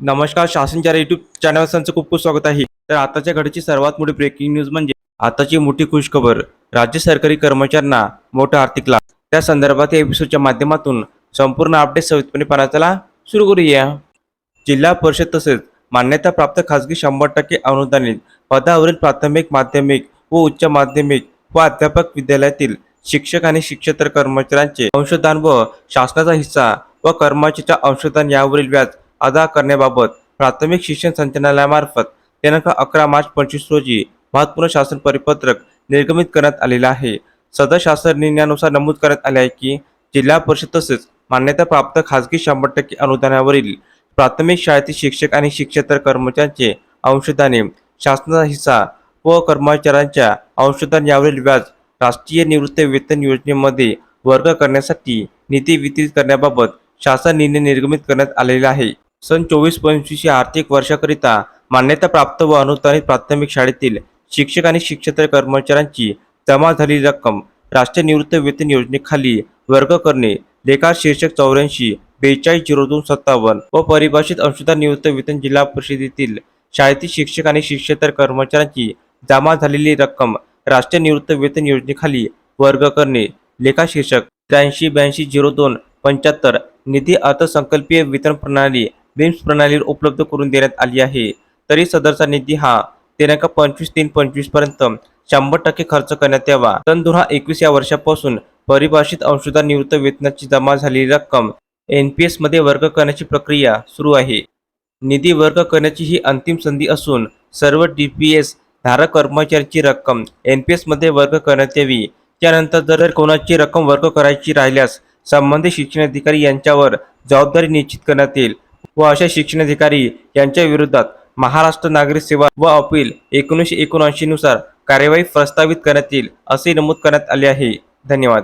नमस्कार शासनच्या YouTube channel संचं खूप खूप स्वागत आहे. तर आताच्या घडीची सर्वात मोठी ब्रेकिंग न्यूज म्हणजे आताची मोठी खुशखबर. राज्य सरकारी कर्मचाऱ्यांना मोठा आर्थिक लाभ. त्या संदर्भात या एपिसोडच्या माध्यमातून संपूर्ण अपडेट सवितपणे पाहण्याला सुरू करूया. जिल्हा परिषद तसेच मान्यताप्राप्त खाजगी शंभर टक्के अनुदानित पदावरील प्राथमिक माध्यमिक व उच्च माध्यमिक व अध्यापक विद्यालयातील शिक्षक आणि शिक्षकेतर कर्मचाऱ्यांचे अंशदान व शासनाचा हिस्सा व कर्मचाऱ्याच्या अंशदान यावरील व्याज अदा करण्याबाबत प्राथमिक शिक्षण संचालनालयामार्फत दिनांक अकरा मार्च पंचवीस रोजी महत्त्वपूर्ण शासन परिपत्रक निर्गमित करण्यात आलेलं आहे. सदर शासन निर्णयानुसार नमूद करण्यात आले आहे की जिल्हा परिषद तसेच मान्यताप्राप्त खाजगी शंभर टक्के अनुदानावरील प्राथमिक शाळेतील शिक्षक आणि शिक्षेतर कर्मचाऱ्यांचे अंशदाने शासनाचा हिस्सा व कर्मचाऱ्यांच्या अंशदान यावरील व्याज राष्ट्रीय निवृत्ती वेतन योजनेमध्ये वर्ग करण्यासाठी निधी वितरित करण्याबाबत शासन निर्णय निर्गमित करण्यात आलेला आहे. सन चोवीस पंचवीस या आर्थिक वर्षाकरिता मान्यताप्राप्त व अनुदानित प्राथमिक शाळेतील शिक्षक आणि शिक्षकेतर कर्मचाऱ्यांची जमा झालेली रक्कम राष्ट्रीय निवृत्त वेतन योजनेखाली वर्ग करणे लेखा शीर्षक चौऱ्याऐंशी बेचाळीस झिरो दोन सत्तावन्न व परिभाषित अंशदान निवृत्त वेतन जिल्हा परिषदेतील शाळेतील शिक्षक आणि शिक्षकेतर कर्मचाऱ्यांची जमा झालेली रक्कम राष्ट्रीय निवृत्ती वेतन योजनेखाली वर्ग करणे लेखा शीर्षक त्र्याऐंशी ब्याऐंशी झिरो दोन पंच्याहत्तर निधी अर्थसंकल्पीय वितरण प्रणाली बिम्स प्रणालीवर उपलब्ध करून देण्यात आली आहे. तरी सदरचा निधी हा दिनांक पंचवीस तीन पंचवीसपर्यंत शंभर टक्के खर्च करण्यात यावा. सन दोन हजार एकवीस या वर्षापासून परिभाषित अंशदान निवृत्त वेतनाची जमा झालेली रक्कम एन पी एसमध्ये वर्ग करण्याची प्रक्रिया सुरू आहे. निधी वर्ग करण्याची ही अंतिम संधी असून सर्व डी पी एस धारक कर्मचाऱ्यांची रक्कम एन पी एसमध्ये वर्ग करण्यात यावी. त्यानंतर जर कोणाची रक्कम वर्ग करायची राहिल्यास संबंधित शिक्षण अधिकारी यांच्यावर जबाबदारी निश्चित करण्यात येईल. व अशा शिक्षणाधिकारी यांच्या विरोधात महाराष्ट्र नागरिक सेवा व अपील एकोणीसशे एकोणऐंशी नुसार कार्यवाही प्रस्तावित करण्यात येईल असे नमूद करण्यात आले आहे. धन्यवाद.